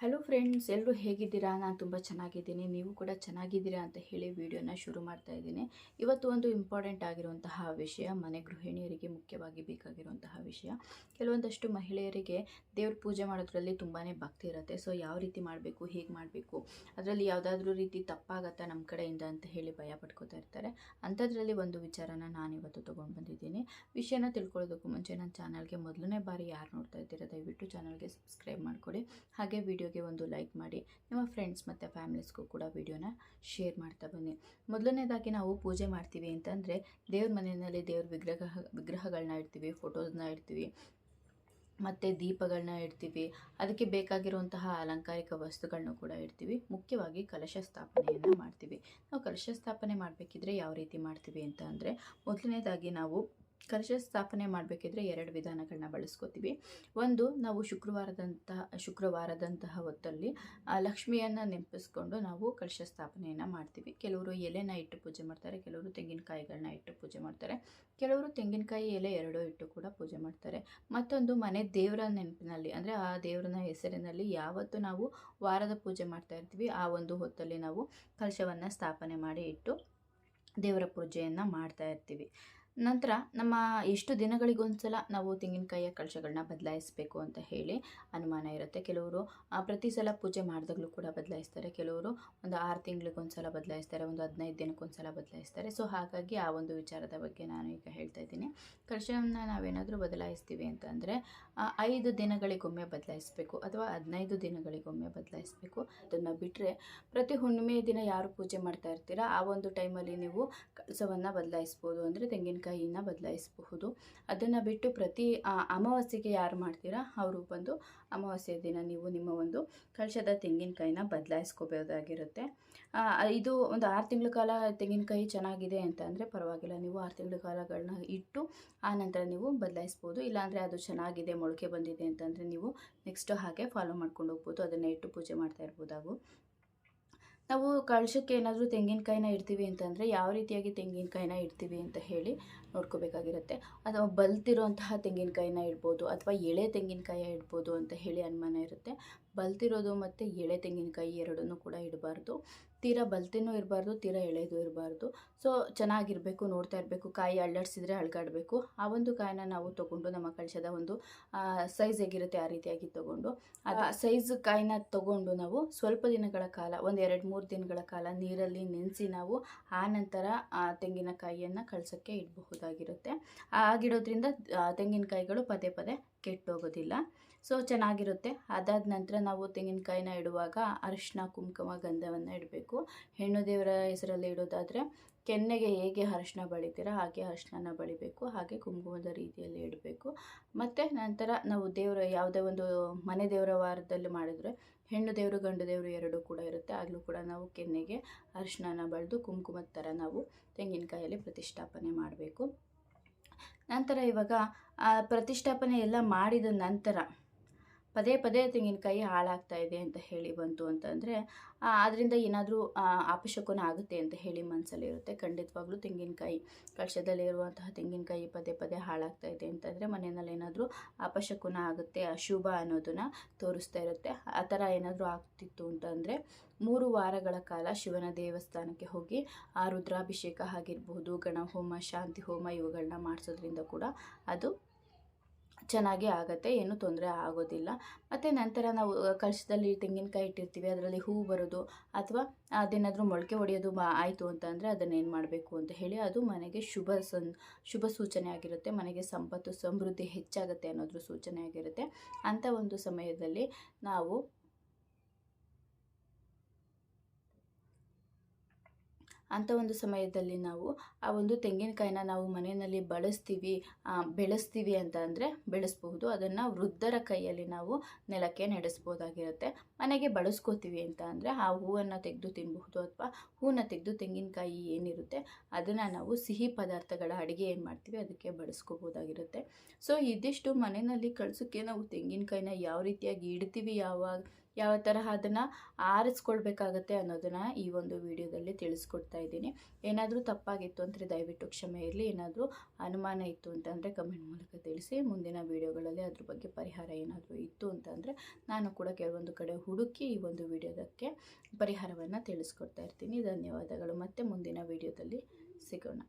Hello friends ಎಲ್ಲರೂ ಹೇಗಿದ್ದೀರಾ? ನಾನು ತುಂಬ ಚೆನ್ನಾಗಿದ್ದೀನಿ. ನೀವು ಕೂಡ ಚೆನ್ನಾಗಿದ್ದೀರಾ ಅಂತ ಹೇಳಿ ವಿಡಿಯೋನ ಶುರು ಮಾಡ್ತಾ ಇದ್ದೀನಿ. ಇವತ್ತು ಒಂದು ಇಂಪಾರ್ಟೆಂಟ್ ಆಗಿರುವಂತಹ ವಿಷಯ, ಮನೆ ಗೃಹಿಣಿಯರಿಗೆ ಮುಖ್ಯವಾಗಿ ಬೇಕಾಗಿರುವಂತಹ ವಿಷಯ. ಕೆಲವೊಂದಷ್ಟು ಮಹಿಳೆಯರಿಗೆ ದೇವ್ರ ಪೂಜೆ ಮಾಡೋದ್ರಲ್ಲಿ ತುಂಬಾ ಭಕ್ತಿ ಇರುತ್ತೆ. ಸೊ ಯಾವ ರೀತಿ ಮಾಡಬೇಕು, ಹೇಗೆ ಮಾಡಬೇಕು, ಅದರಲ್ಲಿ ಯಾವುದಾದ್ರೂ ರೀತಿ ತಪ್ಪಾಗತ್ತಾ ನಮ್ಮ ಕಡೆಯಿಂದ ಅಂತ ಹೇಳಿ ಭಯ ಪಡ್ಕೋತಾ ಇರ್ತಾರೆ. ಅಂಥದ್ರಲ್ಲಿ ಒಂದು ವಿಚಾರನ ನಾನು ಇವತ್ತು ತೊಗೊಂಡು ಬಂದಿದ್ದೀನಿ. ವಿಷಯನ ತಿಳ್ಕೊಳ್ಳೋದಕ್ಕೂ ಮುಂಚೆ ನನ್ನ ಚಾನಲ್ಗೆ ಮೊದಲನೇ ಬಾರಿ ಯಾರು ನೋಡ್ತಾ ಇದ್ದೀರಾ, ದಯವಿಟ್ಟು ಚಾನಲ್ಗೆ ಸಬ್ಸ್ಕ್ರೈಬ್ ಮಾಡಿಕೊಡಿ. ಹಾಗೆ ವಿಡಿಯೋಗೆ ಒಂದು ಲೈಕ್ ಮಾಡಿ, ನಿಮ್ಮ ಫ್ರೆಂಡ್ಸ್ ಮತ್ತು ಫ್ಯಾಮಿಲೀಸ್ಗೂ ಕೂಡ ವಿಡಿಯೋನ ಶೇರ್ ಮಾಡ್ತಾ ಬನ್ನಿ. ಮೊದಲನೇದಾಗಿ ನಾವು ಪೂಜೆ ಮಾಡ್ತೀವಿ ಅಂತಂದರೆ, ದೇವ್ರ ಮನೆಯಲ್ಲಿ ದೇವ್ರ ವಿಗ್ರಹ, ವಿಗ್ರಹಗಳನ್ನ ಇಡ್ತೀವಿ ಫೋಟೋಸ್ನ ಇಡ್ತೀವಿ, ಮತ್ತು ದೀಪಗಳನ್ನ ಇಡ್ತೀವಿ, ಅದಕ್ಕೆ ಬೇಕಾಗಿರುವಂತಹ ಅಲಂಕಾರಿಕ ವಸ್ತುಗಳನ್ನ ಕೂಡ ಇಡ್ತೀವಿ, ಮುಖ್ಯವಾಗಿ ಕಲಶ ಸ್ಥಾಪನೆಯನ್ನು ಮಾಡ್ತೀವಿ. ನಾವು ಕಲಶ ಸ್ಥಾಪನೆ ಮಾಡಬೇಕಿದ್ರೆ ಯಾವ ರೀತಿ ಮಾಡ್ತೀವಿ ಅಂತ ಮೊದಲನೇದಾಗಿ ನಾವು ಕಲಶ ಸ್ಥಾಪನೆ ಮಾಡಬೇಕಿದ್ರೆ ಎರಡು ವಿಧಾನಗಳನ್ನ ಬಳಸ್ಕೋತೀವಿ. ಒಂದು, ನಾವು ಶುಕ್ರವಾರದಂತಹ ಶುಕ್ರವಾರದಂತಹ ಹೊತ್ತಲ್ಲಿ ಲಕ್ಷ್ಮಿಯನ್ನು ನೆನಪಿಸ್ಕೊಂಡು ನಾವು ಕಲಶ ಸ್ಥಾಪನೆಯನ್ನು ಮಾಡ್ತೀವಿ. ಕೆಲವರು ಎಲೆನ ಇಟ್ಟು ಪೂಜೆ ಮಾಡ್ತಾರೆ, ಕೆಲವರು ತೆಂಗಿನಕಾಯಿಗಳನ್ನ ಇಟ್ಟು ಪೂಜೆ ಮಾಡ್ತಾರೆ, ಕೆಲವರು ತೆಂಗಿನಕಾಯಿ ಎಲೆ ಎರಡೂ ಇಟ್ಟು ಕೂಡ ಪೂಜೆ ಮಾಡ್ತಾರೆ. ಮತ್ತೊಂದು ಮನೆ ದೇವರ ನೆನಪಿನಲ್ಲಿ, ಅಂದರೆ ಆ ದೇವರನ ಹೆಸರಿನಲ್ಲಿ ಯಾವತ್ತು ನಾವು ವಾರದ ಪೂಜೆ ಮಾಡ್ತಾ ಇರ್ತೀವಿ. ಆ ಒಂದು ಹೊತ್ತಲ್ಲಿ ನಾವು ಕಲಶವನ್ನು ಸ್ಥಾಪನೆ ಮಾಡಿ ಇಟ್ಟು ದೇವರ ಪೂಜೆಯನ್ನು ಮಾಡ್ತಾ ಇರ್ತೀವಿ. ನಂತರ ನಮ್ಮ ಎಷ್ಟು ದಿನಗಳಿಗೊಂದ್ಸಲ ನಾವು ತೆಂಗಿನಕಾಯಿಯ ಕಳಶಗಳನ್ನ ಬದಲಾಯಿಸಬೇಕು ಅಂತ ಹೇಳಿ ಅನುಮಾನ ಇರುತ್ತೆ. ಕೆಲವರು ಪ್ರತಿ ಸಲ ಪೂಜೆ ಮಾಡಿದಾಗಲೂ ಕೂಡ ಬದಲಾಯಿಸ್ತಾರೆ. ಕೆಲವರು ಒಂದು ಆರು ತಿಂಗಳಿಗೊಂದ್ಸಲ ಬದಲಾಯಿಸ್ತಾರೆ, ಒಂದು ಹದಿನೈದು ದಿನಕ್ಕೊಂದ್ಸಲ ಬದಲಾಯಿಸ್ತಾರೆ. ಸೊ, ಹಾಗಾಗಿ ಆ ಒಂದು ವಿಚಾರದ ಬಗ್ಗೆ ನಾನು ಈಗ ಹೇಳ್ತಾ ಇದ್ದೀನಿ. ಕಳಶವನ್ನು ನಾವೇನಾದರೂ ಬದಲಾಯಿಸ್ತೀವಿ ಅಂತಂದರೆ ಐದು ದಿನಗಳಿಗೊಮ್ಮೆ ಬದಲಾಯಿಸಬೇಕು ಅಥವಾ ಹದಿನೈದು ದಿನಗಳಿಗೊಮ್ಮೆ ಬದಲಾಯಿಸಬೇಕು. ಅದನ್ನು ಬಿಟ್ಟರೆ ಪ್ರತಿ ಹುಣ್ಣಿಮೆ ದಿನ ಯಾರು ಪೂಜೆ ಮಾಡ್ತಾ ಇರ್ತೀರಾ, ಆ ಒಂದು ಟೈಮಲ್ಲಿ ನೀವು ಕಳಶವನ್ನು ಬದಲಾಯಿಸ್ಬೋದು ಅಂದರೆ ತೆಂಗಿನಕಾಯಿನ ಬದಲಾಯಿಸಬಹುದು. ಅದನ್ನು ಬಿಟ್ಟು ಪ್ರತಿ ಅಮಾವಾಸ್ಯೆಗೆ ಯಾರು ಮಾಡ್ತೀರಾ? ಅವರು ಬಂದು ಅಮಾವಾಸ್ಯೆ ದಿನ ನೀವು ನಿಮ್ಮ ಒಂದು ಕಳಶದ ತೆಂಗಿನಕಾಯಿನ ಬದಲಾಯಿಸ್ಕೋಬೋದಾಗಿರುತ್ತೆ. ಇದು ಒಂದು ಆರು ತಿಂಗಳ ಕಾಲ ತೆಂಗಿನಕಾಯಿ ಚೆನ್ನಾಗಿದೆ ಅಂತ ಅಂದರೆ ಪರವಾಗಿಲ್ಲ. ನೀವು ಆರು ತಿಂಗಳ ಕಾಲಗಳನ್ನ ಇಟ್ಟು ಆ ನಂತರ ನೀವು ಬದಲಾಯಿಸ್ಬೋದು. ಇಲ್ಲಾಂದರೆ ಅದು ಚೆನ್ನಾಗಿದೆ, ಮೊಳಕೆ ಬಂದಿದೆ ಅಂತಂದರೆ ನೀವು ನೆಕ್ಸ್ಟ್ ಹಾಗೆ ಫಾಲೋ ಮಾಡ್ಕೊಂಡು ಹೋಗ್ಬೋದು. ಅದನ್ನು ಇಟ್ಟು ಪೂಜೆ ಮಾಡ್ತಾ ಇರ್ಬೋದಾಗು. ನಾವು ಕಳಶಕ್ಕೆ ಏನಾದರೂ ತೆಂಗಿನಕಾಯಿನ ಇಡ್ತೀವಿ ಅಂತಂದರೆ ಯಾವ ರೀತಿಯಾಗಿ ತೆಂಗಿನಕಾಯಿನ ಇಡ್ತೀವಿ ಅಂತ ಹೇಳಿ ನೋಡ್ಕೋಬೇಕಾಗಿರುತ್ತೆ. ಅಥವಾ ಬಲ್ತಿರೋಂತಹ ತೆಂಗಿನಕಾಯಿನ ಇಡ್ಬೋದು ಅಥವಾ ಎಳೆ ತೆಂಗಿನಕಾಯಿ ಇಡ್ಬೋದು ಅಂತ ಹೇಳಿ ಅನುಮಾನ ಇರುತ್ತೆ. ಬಲ್ತಿರೋದು ಮತ್ತು ಎಳೆ ತೆಂಗಿನಕಾಯಿ ಎರಡನ್ನೂ ಕೂಡ ಇಡಬಾರ್ದು. ತೀರಾ ಬಲ್ತಿನೂ ಇರಬಾರ್ದು ತೀರಾ ಎಳೆದು ಇರಬಾರ್ದು. ಸೊ ಚೆನ್ನಾಗಿರಬೇಕು ನೋಡ್ತಾ ಇರಬೇಕು ಕಾಯಿ ಅಳ್ಳಾಡಿಸಿದ್ರೆ ಅಳ್ಗಾಡಬೇಕು ಆ ಒಂದು ಕಾಯಿನ ನಾವು ತೊಗೊಂಡು ನಮ್ಮ ಕಳಶದ ಒಂದು ಸೈಜ್ ಹೇಗಿರುತ್ತೆ ಆ ರೀತಿಯಾಗಿ ತೊಗೊಂಡು. ಆ ಸೈಜ್ ಕಾಯಿನ ತೊಗೊಂಡು ನಾವು ಸ್ವಲ್ಪ ದಿನಗಳ ಕಾಲ ಒಂದು ಎರಡು ಮೂರು ದಿನಗಳ ಕಾಲ ನೀರಲ್ಲಿ ನೆನೆಸಿ ನಾವು ಆ ನಂತರ ಆ ತೆಂಗಿನಕಾಯಿಯನ್ನು ಕಳ್ಸೋಕ್ಕೆ ಇಡಬಹುದಾಗಿರುತ್ತೆ. ಆಗಿಡೋದ್ರಿಂದ ತೆಂಗಿನಕಾಯಿಗಳು ಪದೇ ಪದೇ ಕೆಟ್ಟೋಗೋದಿಲ್ಲ. ಸೊ ಚೆನ್ನಾಗಿರುತ್ತೆ. ಅದಾದ ನಂತರ ನಾವು ತೆಂಗಿನಕಾಯಿನ ಇಡುವಾಗ ಅರಿಶಿನ ಕುಂಕುಮ, ಗಂಧವನ್ನು ಇಡಬೇಕು. ಹೆಣ್ಣು ದೇವರ ಹೆಸರಲ್ಲಿ ಇಡೋದಾದರೆ ಕೆನ್ನೆಗೆ ಹೇಗೆ ಅರಿಶಿನ ಬಳಿತೀರ ಹಾಗೆ ಅರಿಶಿನ ಬಳಿಬೇಕು, ಹಾಗೆ ಕುಂಕುಮದ ರೀತಿಯಲ್ಲಿ ಇಡಬೇಕು. ಮತ್ತು ನಂತರ ನಾವು ದೇವರ ಯಾವುದೇ ಒಂದು ಮನೆ ದೇವರ ವಾರದಲ್ಲಿ ಮಾಡಿದರೆ ಹೆಣ್ಣು ದೇವರು, ಗಂಡು ದೇವರು ಎರಡೂ ಕೂಡ ಇರುತ್ತೆ. ಆಗಲೂ ಕೂಡ ನಾವು ಕೆನ್ನೆಗೆ ಅರಿಶಿನ ಬಳಿದು ಕುಂಕುಮದ ಥರ ನಾವು ತೆಂಗಿನಕಾಯಲ್ಲಿ ಪ್ರತಿಷ್ಠಾಪನೆ ಮಾಡಬೇಕು. ನಂತರ ಇವಾಗ ಪ್ರತಿಷ್ಠಾಪನೆ ಎಲ್ಲ ಮಾಡಿದ ನಂತರ ಪದೇ ಪದೇ ತೆಂಗಿನಕಾಯಿ ಹಾಳಾಗ್ತಾ ಇದೆ ಅಂತ ಹೇಳಿ ಬಂತು ಅಂತಂದರೆ ಅದರಿಂದ ಏನಾದರೂ ಅಪಶಕುನ ಆಗುತ್ತೆ ಅಂತ ಹೇಳಿ ಮನಸ್ಸಲ್ಲಿ ಇರುತ್ತೆ ಖಂಡಿತವಾಗ್ಲೂ ತೆಂಗಿನಕಾಯಿ ಕಳಶದಲ್ಲಿರುವಂತಹ ತೆಂಗಿನಕಾಯಿ ಪದೇ ಪದೇ ಹಾಳಾಗ್ತಾ ಇದೆ ಅಂತಂದರೆ ಮನೆಯಲ್ಲಿ ಏನಾದರೂ ಅಪಶಕುನ ಆಗುತ್ತೆ, ಅಶುಭ ಅನ್ನೋದನ್ನು ತೋರಿಸ್ತಾ ಇರುತ್ತೆ. ಆ ಥರ ಏನಾದರೂ ಆಗ್ತಿತ್ತು ಅಂತಂದರೆ ಮೂರು ವಾರಗಳ ಕಾಲ ಶಿವನ ದೇವಸ್ಥಾನಕ್ಕೆ ಹೋಗಿ, ಆ ರುದ್ರಾಭಿಷೇಕ ಆಗಿರ್ಬೋದು, ಗಣಹೋಮ ಶಾಂತಿ ಹೋಮ ಇವುಗಳನ್ನ ಮಾಡಿಸೋದ್ರಿಂದ ಕೂಡ ಅದು ಚೆನ್ನಾಗೇ ಆಗುತ್ತೆ, ಏನೂ ತೊಂದರೆ ಆಗೋದಿಲ್ಲ. ಮತ್ತು ನಂತರ ನಾವು ಕಳಶದಲ್ಲಿ ತೆಂಗಿನಕಾಯಿ ಇಟ್ಟಿರ್ತೀವಿ, ಅದರಲ್ಲಿ ಹೂವು ಬರೋದು, ಅಥವಾ ಅದೇನಾದರೂ ಮೊಳಕೆ ಹೊಡೆಯೋದು ಬಾ ಆಯಿತು ಅಂತಂದರೆ ಅದನ್ನೇನು ಮಾಡಬೇಕು ಅಂತ ಹೇಳಿ ಅದು ಮನೆಗೆ ಶುಭ ಸನ್, ಶುಭ ಸೂಚನೆ ಆಗಿರುತ್ತೆ. ಮನೆಗೆ ಸಂಪತ್ತು, ಸಮೃದ್ಧಿ ಹೆಚ್ಚಾಗುತ್ತೆ ಅನ್ನೋದ್ರ ಸೂಚನೆ ಆಗಿರುತ್ತೆ. ಅಂಥ ಒಂದು ಸಮಯದಲ್ಲಿ ನಾವು ಅಂಥ ಒಂದು ಸಮಯದಲ್ಲಿ ನಾವು ಆ ಒಂದು ತೆಂಗಿನಕಾಯಿನ ನಾವು ಮನೆಯಲ್ಲಿ ಬಳಸ್ತೀವಿ ಬೆಳೆಸ್ತೀವಿ ಅಂತ ಅಂದರೆ ಬೆಳೆಸ್ಬಹುದು. ಅದನ್ನು ವೃದ್ಧರ ಕೈಯಲ್ಲಿ ನಾವು ನೆಲಕ್ಕೆ ನಡೆಸ್ಬೋದಾಗಿರುತ್ತೆ. ಮನೆಗೆ ಬಳಸ್ಕೋತೀವಿ ಅಂತ ಅಂದರೆ ಆ ಹೂವನ್ನು ತೆಗೆದು ತಿನ್ನಬಹುದು ಅಥವಾ ಹೂವನ್ನು ತೆಗೆದು ತೆಂಗಿನಕಾಯಿ ಏನಿರುತ್ತೆ ಅದನ್ನು ನಾವು ಸಿಹಿ ಪದಾರ್ಥಗಳ ಅಡುಗೆ ಏನು ಮಾಡ್ತೀವಿ ಅದಕ್ಕೆ ಬಳಸ್ಕೋಬೋದಾಗಿರುತ್ತೆ. ಸೊ ಇದಿಷ್ಟು ಮನೆಯಲ್ಲಿ ಕಳಿಸೋಕ್ಕೆ ನಾವು ತೆಂಗಿನಕಾಯಿನ ಯಾವ ರೀತಿಯಾಗಿ ಇಡ್ತೀವಿ, ಯಾವಾಗ ಯಾವ ತರಹ ಅದನ್ನು ಆರಿಸ್ಕೊಳ್ಬೇಕಾಗತ್ತೆ ಅನ್ನೋದನ್ನು ಈ ಒಂದು ವಿಡಿಯೋದಲ್ಲಿ ತಿಳಿಸ್ಕೊಡ್ತಾ ಇದ್ದೀನಿ. ಏನಾದರೂ ತಪ್ಪಾಗಿತ್ತು ಅಂದರೆ ದಯವಿಟ್ಟು ಕ್ಷಮೆ ಇರಲಿ. ಏನಾದರೂ ಅನುಮಾನ ಇತ್ತು ಅಂತಂದರೆ ಕಮೆಂಟ್ ಮೂಲಕ ತಿಳಿಸಿ. ಮುಂದಿನ ವಿಡಿಯೋಗಳಲ್ಲಿ ಅದ್ರ ಬಗ್ಗೆ ಪರಿಹಾರ ಏನಾದರೂ ಇತ್ತು ಅಂತಂದರೆ ನಾನು ಕೂಡ ಕೆಲವೊಂದು ಕಡೆ ಹುಡುಕಿ ಈ ಒಂದು ವಿಡಿಯೋದಕ್ಕೆ ಪರಿಹಾರವನ್ನು ತಿಳಿಸ್ಕೊಡ್ತಾ ಇರ್ತೀನಿ. ಧನ್ಯವಾದಗಳು. ಮತ್ತು ಮುಂದಿನ ವಿಡಿಯೋದಲ್ಲಿ ಸಿಗೋಣ.